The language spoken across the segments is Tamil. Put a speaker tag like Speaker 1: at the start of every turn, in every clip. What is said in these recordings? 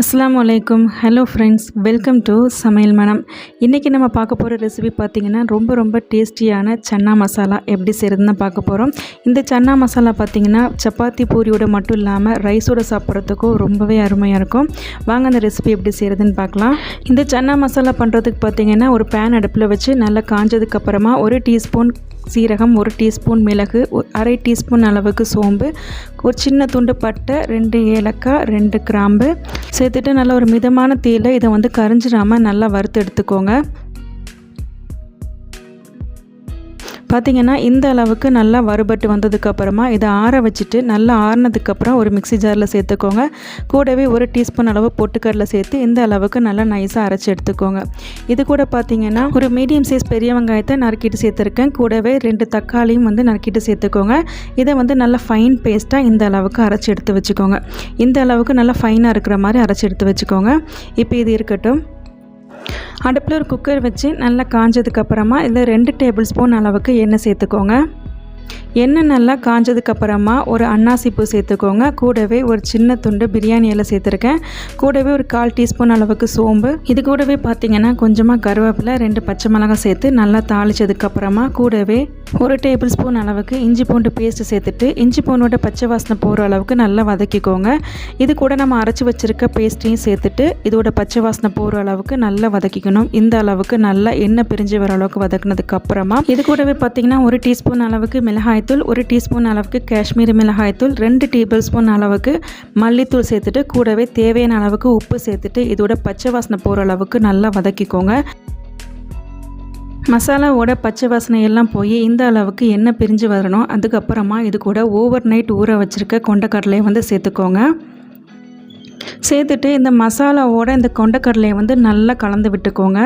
Speaker 1: அஸ்லாம் வலைக்கம் ஹலோ ஃப்ரெண்ட்ஸ் வெல்கம் டு சமையல் மனம். இன்றைக்கி நம்ம பார்க்க போகிற ரெசிபி பார்த்திங்கன்னா ரொம்ப ரொம்ப டேஸ்டியான சன்னா மசாலா எப்படி செய்கிறதுன்னு பார்க்க போகிறோம் இந்த சன்னா மசாலா பார்த்திங்கன்னா சப்பாத்தி பூரியோட மட்டும் இல்லாமல் ரைஸோட சாப்பிட்றதுக்கும் ரொம்பவே அருமையாக இருக்கும். வாங்க அந்த ரெசிபி எப்படி செய்கிறதுன்னு பார்க்கலாம். இந்த சன்னா மசாலா பண்ணுறதுக்கு பார்த்திங்கன்னா ஒரு பேன் அடுப்பில் வச்சு நல்லா காஞ்சதுக்கப்புறமா ஒரு டீஸ்பூன் சீரகம் ஒரு டீஸ்பூன் மிளகு அரை டீஸ்பூன் அளவுக்கு சோம்பு ஒரு சின்ன துண்டு பட்டை ரெண்டு ஏலக்காய் ரெண்டு கிராம்பு. சேர்த்துட்டு நல்லா ஒரு மிதமான தீயில் இதை வந்து கரிஞ்சிடாமல் நல்லா வறுத்து எடுத்துக்கோங்க. பார்த்திங்கன்னா இந்த அளவுக்கு நல்லா வறுபட்டு வந்ததுக்கப்புறமா இதை ஆற வச்சுட்டு நல்லா ஆறினதுக்கப்புறம் ஒரு மிக்சி ஜாரில் சேர்த்துக்கோங்க. கூடவே ஒரு டீஸ்பூன் அளவு பொட்டுக்கடலை சேர்த்து இந்த அளவுக்கு நல்லா நைஸாக அரைச்சி எடுத்துக்கோங்க. இது கூட பார்த்திங்கன்னா ஒரு மீடியம் சைஸ் பெரிய வெங்காயத்தை நறுக்கிட்டு சேர்த்துருக்கேன். கூடவே ரெண்டு தக்காளியும் வந்து நறுக்கிட்டு சேர்த்துக்கோங்க. இதை வந்து நல்லா ஃபைன் பேஸ்ட்டாக இந்த அளவுக்கு அரைச்சி எடுத்து வச்சுக்கோங்க. இந்த அளவுக்கு நல்லா ஃபைனாக இருக்கிற மாதிரி அரைச்சி எடுத்து வச்சுக்கோங்க. இப்போ இது இருக்கட்டும். அடுப்பில் ஒரு குக்கர் வச்சு நல்லா காஞ்சதுக்கப்புறமா இதில் ரெண்டு டேபிள் ஸ்பூன் அளவுக்கு எண்ணெய் சேர்த்துக்கோங்க. எண்ணெய் நல்லா காஞ்சதுக்கப்புறமா ஒரு அன்னாசிப்பூ சேர்த்துக்கோங்க. கூடவே ஒரு சின்ன துண்டு பிரியாணி இலை சேர்த்துருக்கேன். கூடவே ஒரு கால் டீஸ்பூன் அளவுக்கு சோம்பு. இது கூடவே பார்த்திங்கன்னா கொஞ்சமாக கருவேப்பிலை ரெண்டு பச்சை மிளகாய் சேர்த்து நல்லா தாளித்ததுக்கப்புறமா கூடவே ஒரு டேபிள் ஸ்பூன் அளவுக்கு இஞ்சி பூண்டு பேஸ்ட்டு சேர்த்துட்டு இஞ்சி பூண்டோட பச்சை வாசனை போகிற அளவுக்கு நல்லா வதக்கிக்கோங்க. இது கூட நம்ம அரைச்சி வச்சுருக்க பேஸ்ட்டையும் சேர்த்துட்டு இதோட பச்சை வாசனை போகிற அளவுக்கு நல்லா வதக்கிக்கணும். இந்த அளவுக்கு நல்லா எண்ணெய் பிரிஞ்சு வர அளவுக்கு வதக்கினதுக்கு அப்புறமா இது கூடவே பார்த்தீங்கன்னா ஒரு டீஸ்பூன் அளவுக்கு மிளகாய்த்தூள் ஒரு டீஸ்பூன் அளவுக்கு காஷ்மீரி மிளகாய்த்தூள் ரெண்டு டேபிள் ஸ்பூன் அளவுக்கு மல்லித்தூள் சேர்த்துட்டு கூடவே தேவையான அளவுக்கு உப்பு சேர்த்துட்டு இதோட பச்சை வாசனை போகிற அளவுக்கு நல்லா வதக்கிக்கோங்க. மசாலாவோட பச்சை வாசனை எல்லாம் போய் இந்த அளவுக்கு எண்ணெய் பிரிஞ்சு வரணும். அதுக்கப்புறமா இது கூட ஓவர் நைட் ஊற வச்சுருக்க கொண்டக்கடலையை வந்து சேர்த்துக்கோங்க. சேர்த்துட்டு இந்த மசாலாவோட இந்த கொண்டக்கடலையை வந்து நல்லா கலந்து விட்டுக்கோங்க.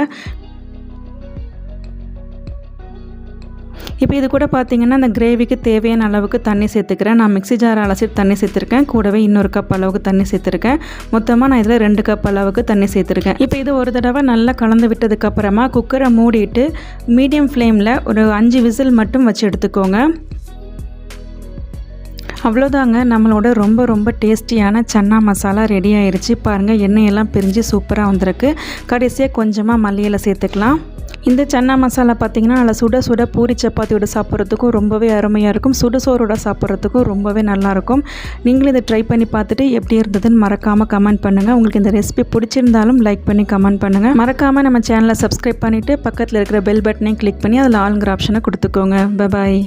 Speaker 1: இப்போ இது கூட பார்த்தீங்கன்னா அந்த கிரேவிக்கு தேவையான அளவுக்கு தண்ணி சேர்த்துக்கிறேன். நான் மிக்சி ஜார் அலசிட்டு தண்ணி சேர்த்துருக்கேன். கூடவே இன்னொரு கப் அளவுக்கு தண்ணி சேர்த்துருக்கேன். மொத்தமாக நான் இதில் ரெண்டு கப் அளவுக்கு தண்ணி சேர்த்துருக்கேன். இப்போ இது ஒரு தடவை நல்லா கலந்து விட்டதுக்கப்புறமா குக்கரை மூடிட்டு மீடியம் ஃப்ளேமில் ஒரு அஞ்சு விசில் மட்டும் வச்சு எடுத்துக்கோங்க. அவ்வளோதாங்க. நம்மளோட ரொம்ப ரொம்ப டேஸ்டியான சன்னா மசாலா ரெடி ஆயிடுச்சு பாருங்கள் எண்ணெயெல்லாம் பிரிஞ்சு சூப்பராக வந்திருக்கு. கடைசியாக கொஞ்சமாக மல்லியில் சேர்த்துக்கலாம். இந்த சன்னா மசாலா பார்த்திங்கன்னா நல்லா சுட சுட பூரி சப்பாத்தியோட சாப்பிட்றதுக்கும் ரொம்பவே அருமையாக இருக்கும். சுட சோறோட சாப்பிட்றதுக்கும் ரொம்பவே நல்லாயிருக்கும் நீங்களும் இதை ட்ரை பண்ணி பார்த்துட்டு எப்படி இருந்ததுன்னு மறக்காமல் கமெண்ட் பண்ணுங்கள் உங்களுக்கு இந்த ரெசிபி பிடிச்சிருந்தாலும் லைக் பண்ணி கமெண்ட் பண்ணுங்கள் மறக்காமல் நம்ம சேனலை சப்ஸ்கிரைப் பண்ணிவிட்டு பக்கத்தில் இருக்கிற பெல் பட்டனையும் கிளிக் பண்ணி அதில் ஆளுங்கிற ஆப்ஷனை கொடுத்துக்கோங்க. பபாய்